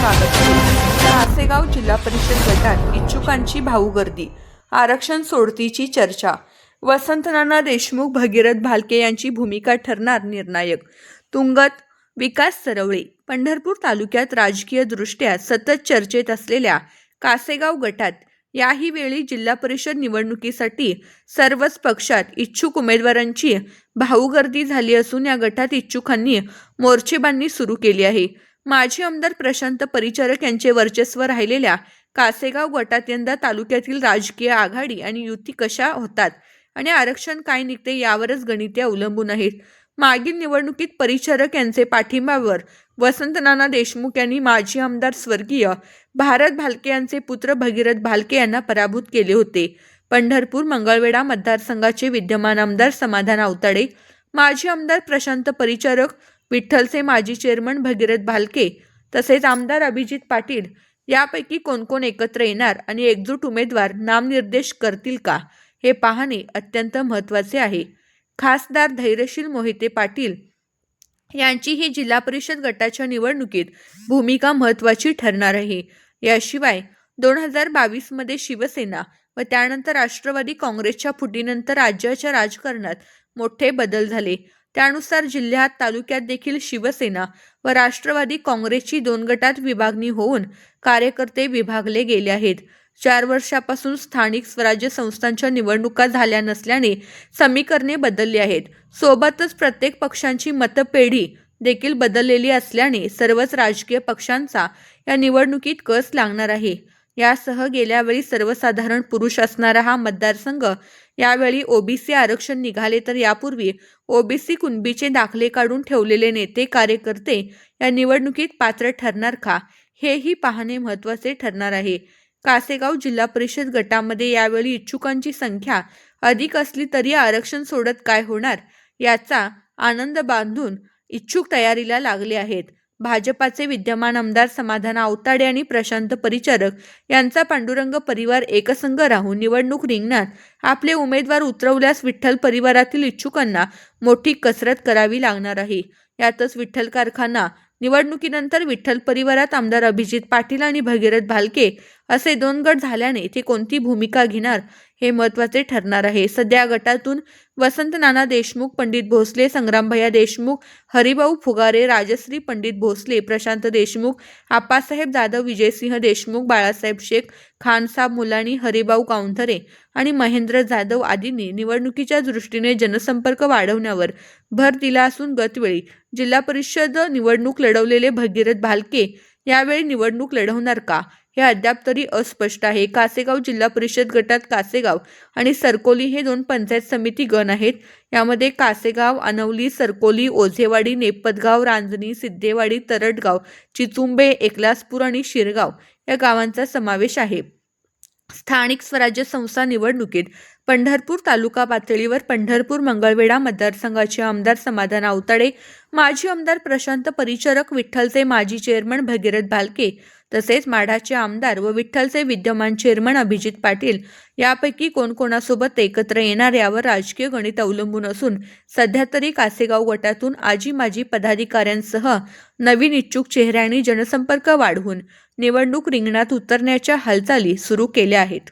स्वागत आहे कासेगाव जिल्हा परिषद गटात इच्छुकांची भाऊ गर्दी आरक्षण सोडतीची चर्चा वसंत नाना देशमुख भगीरथ भालके यांची भूमिका ठरणार निर्णायक तुंगत विकास सरवळे पंढरपूर तालुक्यात राजकीय दृष्ट्या सतत चर्चेत असलेल्या कासेगाव गटात याही वेळी जिल्हा परिषद निवडणुकीसाठी सर्वच पक्षात इच्छुक उमेदवारांची भाऊगर्दी झाली असून या गटात इच्छुकांनी मोर्चेबांधणी सुरू केली आहे. माजी आमदार प्रशांत परिचारक यांचे वर्चस्व राहिलेल्या कासेगाव गटात यंदा तालुक्यातील राजकीय आघाडी आणि युती कशा होतात आणि आरक्षण काय निघते यावरच गणिते अवलंबून आहेत. मागील निवडणुकीत परिचारक यांचे पाठिंब्यावर वसंत नाना देशमुख यांनी माजी आमदार स्वर्गीय भारत भालके यांचे पुत्र भगीरथ भालके यांना पराभूत केले होते. पंढरपूर मंगळवेढा मतदारसंघाचे विद्यमान आमदार समाधान आवताडे माजी आमदार प्रशांत परिचारक विठ्ठलचे माजी चेअरमन भगीरथ भालके तसेच आमदार अभिजित पाटील यापैकी कोण कोण एकत्र येणार आणि एकजूट उमेदवार नामनिर्देश करतील का हे पाहणे अत्यंत महत्त्वाचे आहे. खासदार धैर्यशील मोहिते पाटील यांची ही जिल्हा परिषद गटाच्या निवडणुकीत भूमिका महत्त्वाची ठरणार आहे. याशिवाय दोन हजार बावीसमध्ये शिवसेना व त्यानंतर राष्ट्रवादी काँग्रेसच्या फुटीनंतर राज्याच्या राजकारणात मोठे बदल झाले. त्यानुसार जिल्ह्यात तालुक्यात देखील शिवसेना व राष्ट्रवादी काँग्रेसची दोन गटात विभागणी होऊन कार्यकर्ते विभागले गेले आहेत. चार वर्षापासून स्थानिक स्वराज्य संस्थांच्या निवडणुका झाल्या नसल्याने समीकरणे बदलली आहेत. सोबतच प्रत्येक पक्षांची मतपेढी देखील बदललेली असल्याने सर्वच राजकीय पक्षांचा या निवडणुकीत कस लागणार आहे? यासह गेल्यावेळी सर्वसाधारण पुरुष असणारा हा मतदारसंघ यावेळी ओबीसी आरक्षण निघाले तर यापूर्वी ओबीसी कुणबीचे दाखले काढून ठेवलेले नेते कार्यकर्ते या निवडणुकीत पात्र ठरणार का? हेही पाहणे महत्त्वाचे ठरणार आहे. कासेगाव जिल्हा परिषद गटामध्ये यावेळी इच्छुकांची संख्या अधिक असली तरी आरक्षण सोडत काय होणार? याचा आनंद बांधून इच्छुक तयारीला लागले आहेत. भाजपाचे विद्यमान आमदार समाधान आवताडे आणि प्रशांत परिचारक यांचा पांडुरंग परिवार एकसंघ राहून निवडणूक रिंगणात आपले उमेदवार उतरवल्यास विठ्ठल परिवारातील इच्छुकांना मोठी कसरत करावी लागणार आहे. यातच विठ्ठल कारखाना निवडणुकीनंतर विठ्ठल परिवारात आमदार अभिजित पाटील आणि भगीरथ भालके असे दोन गट झाल्याने ते कोणती भूमिका घेणार हे महत्त्वाचे ठरणार आहे. सध्या गटातून वसंत नाना देशमुख पंडित भोसले संग्रामभैया देशमुख हरिभाऊ फुगारे राजश्री पंडित भोसले प्रशांत देशमुख आप्पासाहेब जाधव विजयसिंह देशमुख बाळासाहेब शेख खानसाब मुलानी हरिभाऊ काउंथरे आणि महेंद्र जाधव आदींनी निवडणुकीच्या दृष्टीने जनसंपर्क वाढवण्यावर भर दिला असून गतवेळी जिल्हा परिषद निवडणूक लढवलेले भगीरथ भालके यावेळी निवडणूक लढवणार का? हे अद्याप तरी अस्पष्ट आहे. कासेगाव जिल्हा परिषद गटात कासेगाव आणि सरकोली हे दोन पंचायत समिती गण आहेत. यामध्ये कासेगाव अनवली सरकोली ओझेवाडी नेपतगाव रांजणी सिद्धेवाडी तरटगाव चिचुंबे एकलासपूर आणि शिरगाव या गावांचा समावेश आहे. स्थानिक स्वराज्य संस्था निवडणुकीत पंढरपूर तालुका पातळीवर पंढरपूर मंगळवेढा मतदारसंघाचे आमदार समाधान आवताडे माजी आमदार प्रशांत परिचारक विठ्ठलचे माजी चेअरमन भगीरथ भालके तसेच माढाचे आमदार व विठ्ठलचे विद्यमान चेअरमन अभिजित पाटील यापैकी कोणकोणासोबत एकत्र येणार यावर राजकीय गणित अवलंबून असून सध्या तरी कासेगाव गटातून आजी माजी पदाधिकाऱ्यांसह नवीन इच्छुक चेहऱ्यांनी जनसंपर्क वाढवून निवडणूक रिंगणात उतरण्याच्या हालचाली सुरू केल्या आहेत.